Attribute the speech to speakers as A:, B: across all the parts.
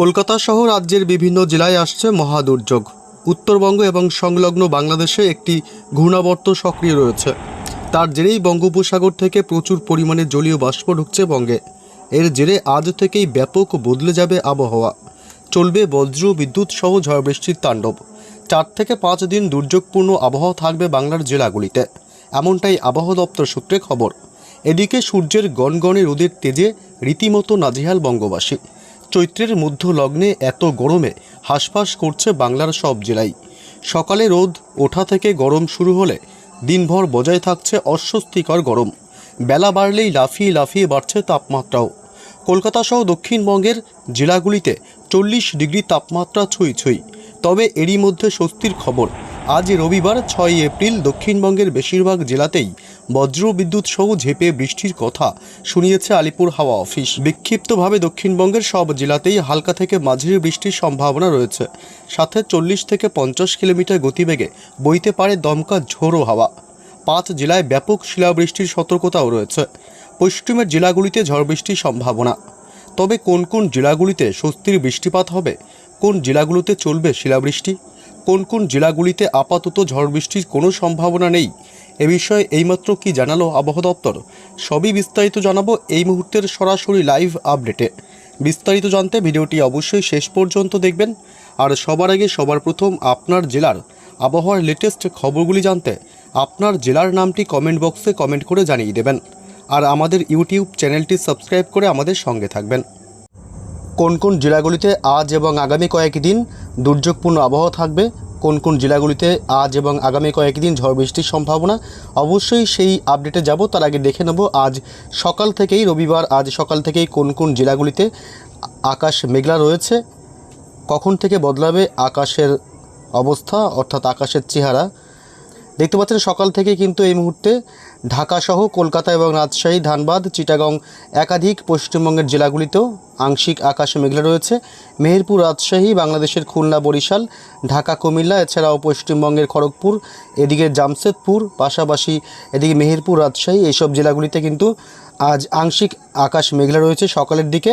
A: কলকাতা সহ রাজ্যের বিভিন্ন জেলায় আসছে মহা দুর্যোগ উত্তরবঙ্গ এবং সংলগ্ন বাংলাদেশে একটি ঘূর্ণাবর্ত সক্রিয় রয়েছে তার জেরেই বঙ্গোপসাগর থেকে প্রচুর পরিমাণে জলীয় বাষ্প ঢুকছে বঙ্গে এর জেরে আজ থেকেই ব্যাপক বদলে যাবে আবহাওয়া চলবে বজ্র বিদ্যুৎ সহ ঝড় বৃষ্টির তাণ্ডব চার থেকে পাঁচ দিন দুর্যোগপূর্ণ আবহাওয়া থাকবে বাংলার জেলাগুলিতে এমনটাই আবহাওয়া দপ্তর সূত্রে খবর এদিকে সূর্যের গণগণে রোদের তেজে রীতিমতো নাজিহাল বঙ্গবাসী চৈত্রের মধ্য লগ্নে এত গরমে হাঁসফাঁস করছে বাংলার সব জেলায় সকালে রোদ ওঠা থেকে গরম শুরু হলে দিনভর বজায় থাকছে অস্বস্তিকর গরম বেলা বাড়লেই লাফিয়ে লাফিয়ে বাড়ছে তাপমাত্রাও কলকাতা সহ দক্ষিণবঙ্গের জেলাগুলিতে চল্লিশ ডিগ্রি তাপমাত্রা ছুঁই ছুঁই তবে এরই মধ্যে স্বস্তির খবর আজ রবিবার ছয় এপ্রিল দক্ষিণবঙ্গের বেশিরভাগ জেলাতেই বজ্র বিদ্যুৎ সহ ঝেপে বৃষ্টির কথা শুনিয়েছে আলিপুর হাওয়া অফিস বিক্ষিপ্তভাবে দক্ষিণবঙ্গের সব জেলাতেই হালকা থেকে মাঝারি বৃষ্টির সম্ভাবনা রয়েছে সাথে চল্লিশ থেকে পঞ্চাশ কিলোমিটার গতিবেগে বইতে পারে দমকা ঝোড়ো হাওয়া পাঁচ জেলায় ব্যাপক শিলাবৃষ্টির সতর্কতাও রয়েছে পশ্চিমের জেলাগুলিতে ঝড় বৃষ্টির সম্ভাবনা তবে কোন কোন জেলাগুলিতে স্বস্তির বৃষ্টিপাত হবে কোন জেলাগুলোতে চলবে শিলাবৃষ্টি কোন কোন জেলাগুলিতে আপাতত ঝড় বৃষ্টির কোনো সম্ভাবনা নেই এ বিষয়ে এইমাত্র কি জানালো আবহাওয়া দপ্তর সবই বিস্তারিত জানাবো এই মুহূর্তের সরাসরি লাইভ আপডেটে বিস্তারিত জানতে ভিডিওটি অবশ্যই শেষ পর্যন্ত দেখবেন আর সবার আগে সবার প্রথম আপনার জেলার আবহাওয়ার লেটেস্ট খবরগুলি জানতে আপনার জেলার নামটি কমেন্ট বক্সে কমেন্ট করে জানিয়ে দেবেন আর আমাদের ইউটিউব চ্যানেলটি সাবস্ক্রাইব করে আমাদের সঙ্গে থাকবেন কোন কোন জেলাগুলিতে আজ এবং আগামী কয়েকদিন দুর্যোগপূর্ণ আবহাওয়া থাকবে কোন কোন জেলাগুলিতে আজ এবং আগামী কয়েকদিন ঝড় বৃষ্টির সম্ভাবনা অবশ্যই সেই আপডেটে যাব তার আগে দেখে নেব আজ সকাল থেকেই রবিবার আজ সকাল থেকেই কোন কোন জেলাগুলিতে আকাশ মেঘলা রয়েছে কখন থেকে বদলাবে আকাশের অবস্থা অর্থাৎ আকাশের চেহারা দেখতে পাচ্ছেন সকাল থেকে কিন্তু এই মুহূর্তে ঢাকাসহ কলকাতা এবং রাজশাহী ধানবাদ চিটাগং একাধিক পশ্চিমবঙ্গের জেলাগুলিতেও আংশিক আকাশে মেঘলা রয়েছে মেহেরপুর রাজশাহী বাংলাদেশের খুলনা বরিশাল ঢাকা কুমিল্লা এছাড়াও পশ্চিমবঙ্গের খড়গপুর এদিকে জামশেদপুর পাশাপাশি এদিকে মেহেরপুর রাজশাহী এইসব জেলাগুলিতে কিন্তু আজ আংশিক আকাশ মেঘলা রয়েছে সকালের দিকে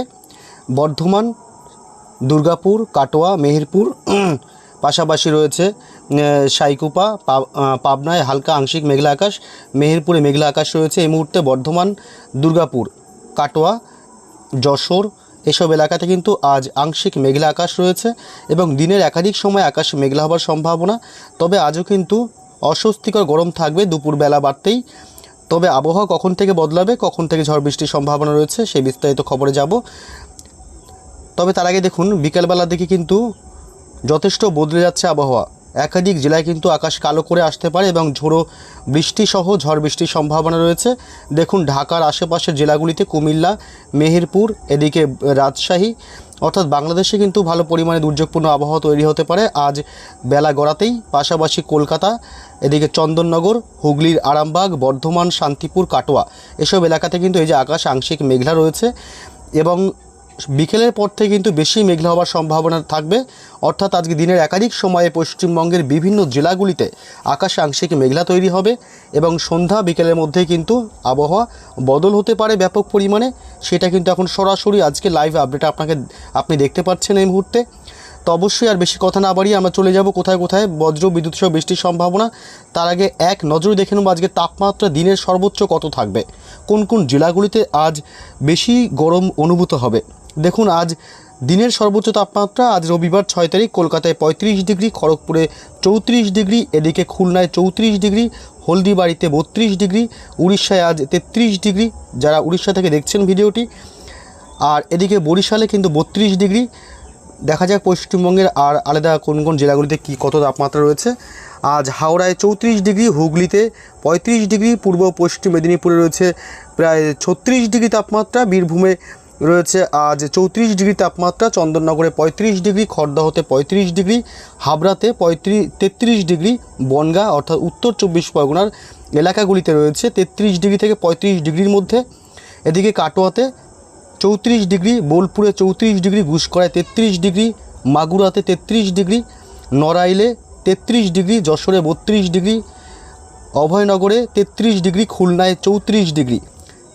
A: বর্ধমান দুর্গাপুর কাটোয়া মেহেরপুর পাশাপাশি রয়েছে সাইকুপা পাবনায় হালকা আংশিক মেঘলা আকাশ মেহেরপুরে মেঘলা আকাশ রয়েছে এই মুহূর্তে বর্ধমান দুর্গাপুর কাটোয়া যশোর এসব এলাকাতে কিন্তু আজ আংশিক মেঘলা আকাশ রয়েছে এবং দিনের একাধিক সময় আকাশ মেঘলা হবার সম্ভাবনা তবে আজও কিন্তু অস্বস্তিকর গরম থাকবে দুপুরবেলা বাড়তেই তবে আবহাওয়া কখন থেকে বদলাবে কখন থেকে ঝড় বৃষ্টির সম্ভাবনা রয়েছে সেই বিস্তারিত খবরে যাব তবে তার আগে দেখুন বিকেলবেলার দিকে কিন্তু যথেষ্ট বদলে যাচ্ছে আবহাওয়া একাধিক জেলায় কিন্তু আকাশ কালো করে আসতে পারে এবং ঝোড়ো বৃষ্টিসহ ঝড় বৃষ্টির সম্ভাবনা রয়েছে দেখুন ঢাকার আশেপাশের জেলাগুলিতে কুমিল্লা মেহেরপুর এদিকে রাজশাহী অর্থাৎ বাংলাদেশে কিন্তু ভালো পরিমাণে দুর্যোগপূর্ণ আবহাওয়া তৈরি হতে পারে আজ বেলা গড়াতেই পাশাপাশি কলকাতা এদিকে চন্দননগর হুগলির আরামবাগ বর্ধমান শান্তিপুর কাটোয়া এসব এলাকাতে কিন্তু এই যে আকাশ আংশিক মেঘলা রয়েছে এবং বিকেলের পর থেকে কিন্তু বেশি মেঘলা হওয়ার সম্ভাবনা থাকবে অর্থাৎ আজকে দিনের একাধিক সময়ে পশ্চিমবঙ্গের বিভিন্ন জেলাগুলিতে আকাশে আংশিক মেঘলা তৈরি হবে এবং সন্ধ্যা বিকেলের মধ্যে কিন্তু আবহাওয়া বদল হতে পারে ব্যাপক পরিমাণে সেটা কিন্তু এখন সরাসরি আজকে লাইভ আপডেট আপনাকে আপনি দেখতে পাচ্ছেন এই মুহূর্তে তো অবশ্যই আর বেশি কথা না বাড়িয়ে আমরা চলে যাব কোথায় কোথায় বজ্র বিদ্যুৎ সহ বৃষ্টির সম্ভাবনা তার আগে এক নজরে দেখে নেব আজকে তাপমাত্রা দিনের সর্বোচ্চ কত থাকবে কোন কোন জেলাগুলিতে আজ বেশি গরম অনুভূত হবে দেখুন আজ দিনের সর্বোচ্চ তাপমাত্রা আজ রবিবার ছয় তারিখ কলকাতায় পঁয়ত্রিশ ডিগ্রি খড়গপুরে চৌত্রিশ ডিগ্রি এদিকে খুলনায় চৌত্রিশ ডিগ্রি হলদিবাড়িতে বত্রিশ ডিগ্রি উড়িষ্যায় আজ তেত্রিশ ডিগ্রি যারা উড়িষ্যা থেকে দেখছেন ভিডিওটি আর এদিকে বরিশালে কিন্তু বত্রিশ ডিগ্রি দেখা যাক পশ্চিমবঙ্গের আর আলাদা কোন কোন জেলাগুলিতে কী কত তাপমাত্রা রয়েছে আজ হাওড়ায় চৌত্রিশ ডিগ্রি হুগলিতে পঁয়ত্রিশ ডিগ্রি পূর্ব পশ্চিম মেদিনীপুরে রয়েছে প্রায় ছত্রিশ ডিগ্রি তাপমাত্রা বীরভূমে রয়েছে আজ চৌত্রিশ ডিগ্রি তাপমাত্রা চন্দননগরে পঁয়ত্রিশ ডিগ্রি খড়দাহতে পঁয়ত্রিশ ডিগ্রি হাবড়াতে পঁয়ত্রিশ তেত্রিশ ডিগ্রি বনগা অর্থাৎ উত্তর চব্বিশ পরগনার এলাকাগুলিতে রয়েছে তেত্রিশ ডিগ্রি থেকে পঁয়ত্রিশ ডিগ্রির মধ্যে এদিকে কাটোয়াতে চৌত্রিশ ডিগ্রি বোলপুরে চৌত্রিশ ডিগ্রি ঘুষকরায় তেত্রিশ ডিগ্রি মাগুরাতে তেত্রিশ ডিগ্রি নড়াইলে তেত্রিশ ডিগ্রি যশোরে বত্রিশ ডিগ্রি অভয়নগরে তেত্রিশ ডিগ্রি খুলনায় চৌত্রিশ ডিগ্রি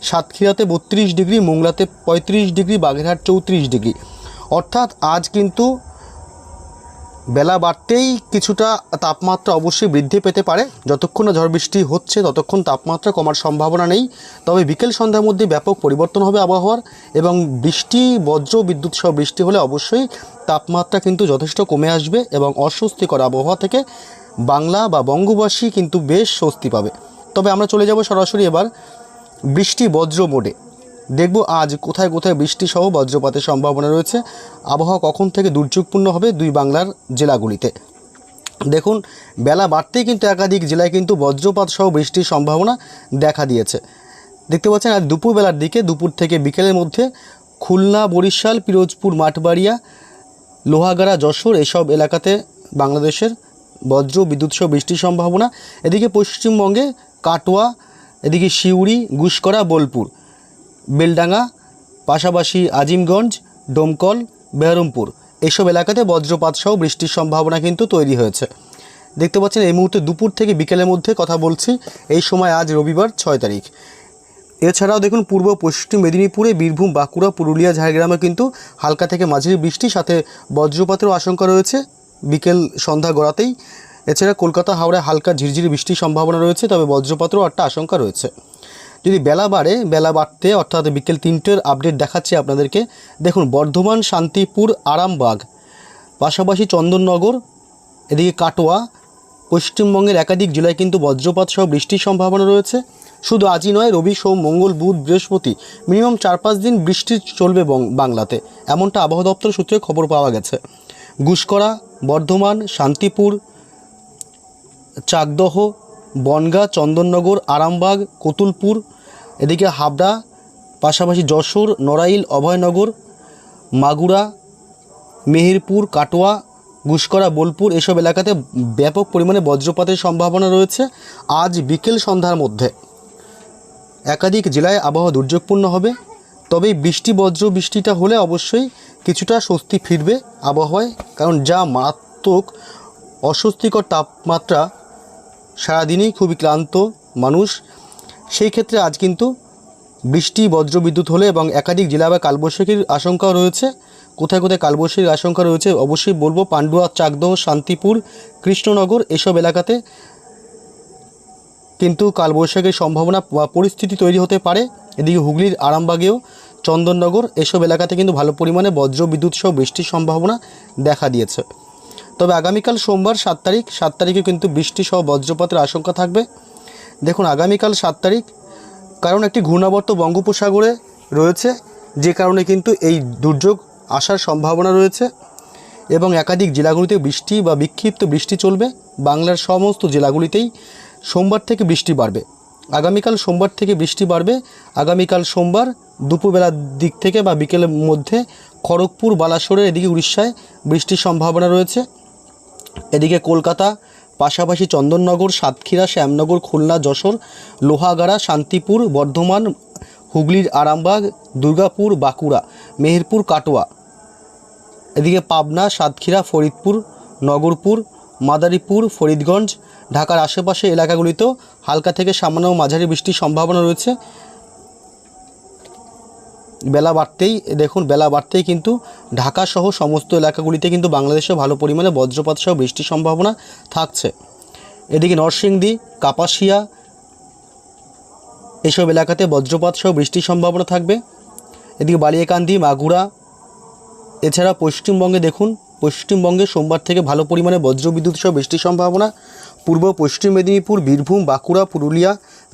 A: সাতক্ষীরাতে বত্রিশ ডিগ্রি মোংলাতে পঁয়ত্রিশ ডিগ্রি বাগেরহাট চৌত্রিশ ডিগ্রি অর্থাৎ আজ কিন্তু বেলা বাড়তেই কিছুটা তাপমাত্রা অবশ্যই বৃদ্ধি পেতে পারে যতক্ষণ না ঝড় বৃষ্টি হচ্ছে ততক্ষণ তাপমাত্রা কমার সম্ভাবনা নেই তবে বিকেল সন্ধ্যার মধ্যে ব্যাপক পরিবর্তন হবে আবহাওয়ার এবং বৃষ্টি বজ্র বিদ্যুৎ সহ বৃষ্টি হলে অবশ্যই তাপমাত্রা কিন্তু যথেষ্ট কমে আসবে এবং অস্বস্তিকর আবহাওয়া থেকে বাংলা বা বঙ্গবাসী কিন্তু বেশ স্বস্তি পাবে তবে আমরা চলে যাব সরাসরি এবার বৃষ্টি বজ্র মোডে দেখব আজ কোথায় কোথায় বৃষ্টি সহ বজ্রপাতের সম্ভাবনা রয়েছে আবহাওয়া কখন থেকে দুর্যোগপূর্ণ হবে দুই বাংলার জেলাগুলিতে দেখুন বেলা বাড়তেই কিন্তু একাধিক জেলায় কিন্তু বজ্রপাত সহ বৃষ্টির সম্ভাবনা দেখা দিয়েছে দেখতে পাচ্ছেন আজ দুপুরবেলার দিকে দুপুর থেকে বিকেলের মধ্যে খুলনা বরিশাল পিরোজপুর মাঠবাড়িয়া লোহাগাড়া যশোর এসব এলাকাতে বাংলাদেশের বজ্র বিদ্যুৎ সহ বৃষ্টির সম্ভাবনা এদিকে পশ্চিমবঙ্গে কাটোয়া এদিকে শিউড়ি গুসকরা বোলপুর বেলডাঙ্গা পাশাপাশি আজিমগঞ্জ ডোমকল বেহরমপুর এইসব এলাকাতে বজ্রপাত সহ বৃষ্টির সম্ভাবনা কিন্তু তৈরি হয়েছে দেখতে পাচ্ছেন এই মুহূর্তে দুপুর থেকে বিকেলের মধ্যে কথা বলছি এই সময় আজ রবিবার ছয় তারিখ এছাড়াও দেখুন পূর্ব পশ্চিম মেদিনীপুরে বীরভূম বাঁকুড়া পুরুলিয়া ঝাড়গ্রামে কিন্তু হালকা থেকে মাঝারি বৃষ্টি সাথে বজ্রপাতেরও আশঙ্কা রয়েছে বিকেল সন্ধ্যা গড়াতেই এছাড়া কলকাতা হাওড়ায় হালকা ঝিরঝিরি বৃষ্টির সম্ভাবনা রয়েছে তবে বজ্রপাতও একটা আশঙ্কা রয়েছে যদি বেলা বাড়ে বেলা বাড়তে অর্থাৎ বিকেল তিনটের আপডেট দেখাচ্ছি আপনাদেরকে দেখুন বর্ধমান শান্তিপুর আরামবাগ পাশাপাশি চন্দননগর এদিকে কাটোয়া পশ্চিমবঙ্গের একাধিক জেলায় কিন্তু বজ্রপাত সহ বৃষ্টির সম্ভাবনা রয়েছে শুধু আজই নয় রবি সোম মঙ্গল বুধ বৃহস্পতি মিনিমাম চার পাঁচ দিন বৃষ্টি চলবে বাংলাতে এমনটা আবহাওয়া দপ্তর সূত্রে খবর পাওয়া গেছে গুসকরা বর্ধমান শান্তিপুর চাকদহ বনগা চন্দননগর আরামবাগ কতুলপুর এদিকে হাবড়া পাশাপাশি যশোর নড়াইল অভয়নগর মাগুরা মেহেরপুর কাটোয়া গুসকরা বোলপুর এসব এলাকাতে ব্যাপক পরিমাণে বজ্রপাতের সম্ভাবনা রয়েছে আজ বিকেল সন্ধ্যার মধ্যে একাধিক জেলায় আবহাওয়া দুর্যোগপূর্ণ হবে তবে বৃষ্টি বজ্র বৃষ্টিটা হলে অবশ্যই কিছুটা স্বস্তি ফিরবে আবহাওয়ায় কারণ যা মারাত্মক অস্বস্তিকর তাপমাত্রা সারাদিনই খুবই ক্লান্ত মানুষ সেই ক্ষেত্রে আজ কিন্তু বৃষ্টি বজ্রবিদ্যুৎ হলে এবং একাধিক জেলা বা কালবৈশাখীর আশঙ্কাও রয়েছে কোথায় কোথায় কালবৈশাখীর আশঙ্কা রয়েছে অবশ্যই বলবো পাণ্ডুয়া চাকদহ শান্তিপুর কৃষ্ণনগর এসব এলাকাতে কিন্তু কালবৈশাখীর সম্ভাবনা বা পরিস্থিতি তৈরি হতে পারে এদিকে হুগলির আরামবাগেও চন্দননগর এসব এলাকাতে কিন্তু ভালো পরিমাণে বিদ্যুৎ সহ বৃষ্টির সম্ভাবনা দেখা দিয়েছে তবে আগামীকাল সোমবার সাত তারিখ সাত তারিখে কিন্তু বৃষ্টি সহ বজ্রপাতের আশঙ্কা থাকবে দেখুন আগামীকাল সাত তারিখ কারণ একটি ঘূর্ণাবর্ত বঙ্গোপসাগরে রয়েছে যে কারণে কিন্তু এই দুর্যোগ আসার সম্ভাবনা রয়েছে এবং একাধিক জেলাগুলিতে বৃষ্টি বা বিক্ষিপ্ত বৃষ্টি চলবে বাংলার সমস্ত জেলাগুলিতেই সোমবার থেকে বৃষ্টি বাড়বে আগামীকাল সোমবার থেকে বৃষ্টি বাড়বে আগামীকাল সোমবার দুপুরবেলার দিক থেকে বা বিকেলের মধ্যে খড়গপুর বালাসোরের এদিকে উড়িষ্যায় বৃষ্টির সম্ভাবনা রয়েছে এদিকে কলকাতা পাশাপাশি চন্দননগর সাতক্ষীরা শ্যামনগর খুলনা যশোর লোহাগাড়া শান্তিপুর বর্ধমান হুগলির আরামবাগ দুর্গাপুর বাঁকুড়া মেহেরপুর কাটোয়া এদিকে পাবনা সাতক্ষীরা ফরিদপুর নগরপুর মাদারীপুর ফরিদগঞ্জ ঢাকার আশেপাশে এলাকাগুলিতেও হালকা থেকে সামান্য মাঝারি বৃষ্টির সম্ভাবনা রয়েছে বেলা বাড়তেই দেখুন বেলা বাড়তেই কিন্তু ঢাকাসহ সমস্ত এলাকাগুলিতে কিন্তু বাংলাদেশে ভালো পরিমাণে বজ্রপাত সহ বৃষ্টির সম্ভাবনা থাকছে এদিকে নরসিংদী কাপাসিয়া এসব এলাকাতে বজ্রপাত সহ বৃষ্টির সম্ভাবনা থাকবে এদিকে বালিয়াকান্দি মাগুরা এছাড়া পশ্চিমবঙ্গে দেখুন পশ্চিমবঙ্গে সোমবার থেকে ভালো পরিমাণে বজ্রবিদ্যুৎ সহ বৃষ্টির সম্ভাবনা পূর্ব পশ্চিম মেদিনীপুর বীরভূম বাঁকুড়া পুরুলিয়া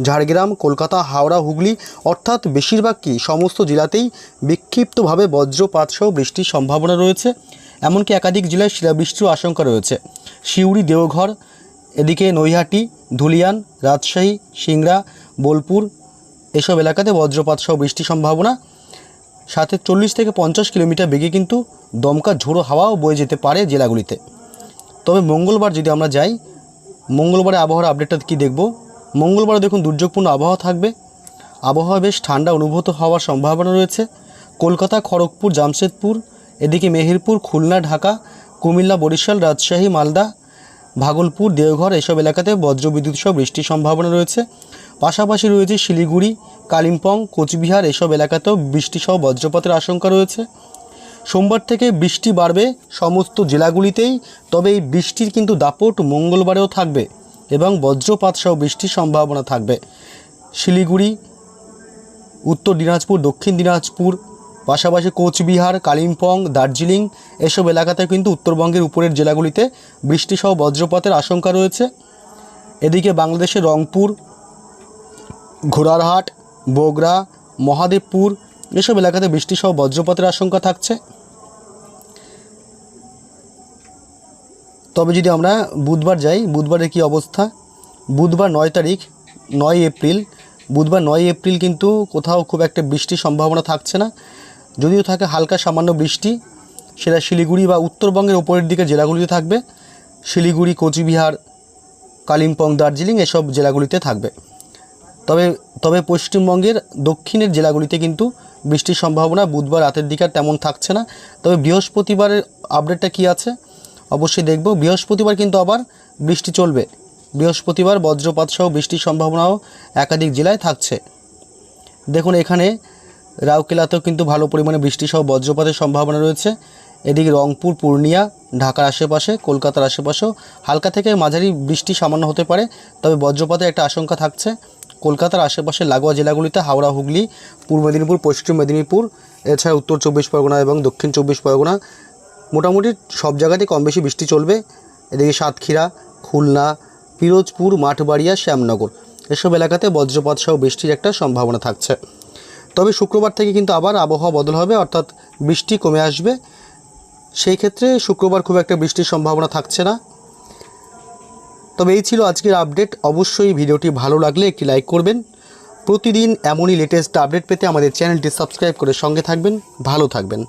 A: ঝাড়গ্রাম কলকাতা হাওড়া হুগলি অর্থাৎ বেশিরভাগই সমস্ত জেলাতেই বিক্ষিপ্তভাবে বজ্রপাত সহ বৃষ্টির সম্ভাবনা রয়েছে এমনকি একাধিক জেলায় শিলাবৃষ্টির আশঙ্কা রয়েছে শিউড়ি দেওঘর এদিকে নৈহাটি ধুলিয়ান রাজশাহী সিংড়া বোলপুর এসব এলাকাতে বজ্রপাত সহ বৃষ্টির সম্ভাবনা সাথে চল্লিশ থেকে পঞ্চাশ কিলোমিটার বেগে কিন্তু দমকা ঝোড়ো হাওয়াও বয়ে যেতে পারে জেলাগুলিতে তবে মঙ্গলবার যদি আমরা যাই মঙ্গলবারে আবহাওয়ার আপডেটটা কী দেখব মঙ্গলবার দেখুন দুর্যোগপূর্ণ আবহাওয়া থাকবে আবহাওয়া বেশ ঠান্ডা অনুভূত হওয়ার সম্ভাবনা রয়েছে কলকাতা খড়গপুর জামশেদপুর এদিকে মেহেরপুর খুলনা ঢাকা কুমিল্লা বরিশাল রাজশাহী মালদা ভাগলপুর দেওঘর এসব এলাকাতে বজ্রবিদ্যুৎ সহ বৃষ্টির সম্ভাবনা রয়েছে পাশাপাশি রয়েছে শিলিগুড়ি কালিম্পং কোচবিহার এসব এলাকাতেও বৃষ্টিসহ বজ্রপাতের আশঙ্কা রয়েছে সোমবার থেকে বৃষ্টি বাড়বে সমস্ত জেলাগুলিতেই তবে এই বৃষ্টির কিন্তু দাপট মঙ্গলবারেও থাকবে এবং বজ্রপাত সহ বৃষ্টির সম্ভাবনা থাকবে শিলিগুড়ি উত্তর দিনাজপুর দক্ষিণ দিনাজপুর পাশাপাশি কোচবিহার কালিম্পং দার্জিলিং এসব এলাকাতে কিন্তু উত্তরবঙ্গের উপরের জেলাগুলিতে বৃষ্টিসহ বজ্রপাতের আশঙ্কা রয়েছে এদিকে বাংলাদেশে রংপুর ঘোড়ারহাট বগরা মহাদেবপুর এসব এলাকাতে বৃষ্টিসহ বজ্রপাতের আশঙ্কা থাকছে তবে যদি আমরা বুধবার যাই বুধবারের কি অবস্থা বুধবার নয় তারিখ নয় এপ্রিল বুধবার নয় এপ্রিল কিন্তু কোথাও খুব একটা বৃষ্টির সম্ভাবনা থাকছে না যদিও থাকে হালকা সামান্য বৃষ্টি সেটা শিলিগুড়ি বা উত্তরবঙ্গের ওপরের দিকে জেলাগুলিতে থাকবে শিলিগুড়ি কোচবিহার কালিম্পং দার্জিলিং এসব জেলাগুলিতে থাকবে তবে তবে পশ্চিমবঙ্গের দক্ষিণের জেলাগুলিতে কিন্তু বৃষ্টির সম্ভাবনা বুধবার রাতের দিকে আর তেমন থাকছে না তবে বৃহস্পতিবারের আপডেটটা কি আছে অবশ্যই দেখব বৃহস্পতিবার কিন্তু আবার বৃষ্টি চলবে বৃহস্পতিবার বজ্রপাত সহ বৃষ্টির সম্ভাবনাও একাধিক জেলায় থাকছে দেখুন এখানে রাউকেলাতেও কিন্তু ভালো পরিমাণে বৃষ্টি সহ বজ্রপাতের সম্ভাবনা রয়েছে এদিকে রংপুর পূর্ণিয়া ঢাকার আশেপাশে কলকাতার আশেপাশেও হালকা থেকে মাঝারি বৃষ্টি সামান্য হতে পারে তবে বজ্রপাতের একটা আশঙ্কা থাকছে কলকাতার আশেপাশে লাগোয়া জেলাগুলিতে হাওড়া হুগলি পূর্ব মেদিনীপুর পশ্চিম মেদিনীপুর এছাড়া উত্তর চব্বিশ পরগনা এবং দক্ষিণ চব্বিশ পরগনা মোটামুটি সব জায়গাতেই কম বেশি বৃষ্টি চলবে এদিকে সাতক্ষীরা খুলনা পিরোজপুর মাঠবাড়িয়া শ্যামনগর এসব এলাকাতে বজ্রপাত সহ বৃষ্টির একটা সম্ভাবনা থাকছে তবে শুক্রবার থেকে কিন্তু আবার আবহাওয়া বদল হবে অর্থাৎ বৃষ্টি কমে আসবে সেই ক্ষেত্রে শুক্রবার খুব একটা বৃষ্টির সম্ভাবনা থাকছে না তবে এই ছিল আজকের আপডেট অবশ্যই ভিডিওটি ভালো লাগলে একটি লাইক করবেন প্রতিদিন এমনই লেটেস্ট আপডেট পেতে আমাদের চ্যানেলটি সাবস্ক্রাইব করে সঙ্গে থাকবেন ভালো থাকবেন